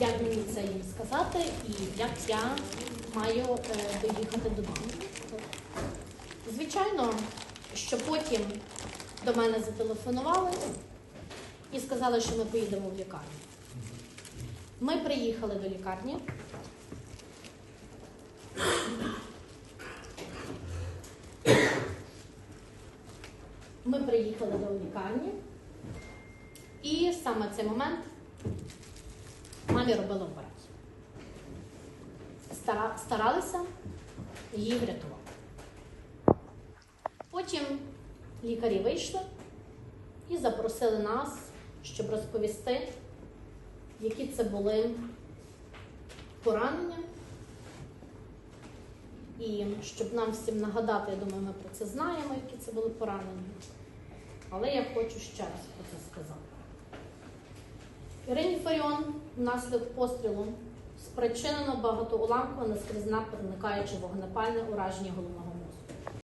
як мені це їм сказати і як я маю е, доїхати додому. Звичайно, що потім до мене зателефонували і сказали, що ми поїдемо в лікарню. Ми приїхали до лікарні. Ми приїхали до лікарні, і саме цей момент мамі робили операцію. Стара- старалися її врятувати. Потім лікарі вийшли і запросили нас, щоб розповісти, які це були поранення. І щоб нам всім нагадати, я думаю, ми про це знаємо, які це були поранення. Але я хочу ще раз про це сказати. Ірині Фаріон внаслідок пострілу спричинено багатоуламкове наскрізна проникаюче вогнепальне ураження головного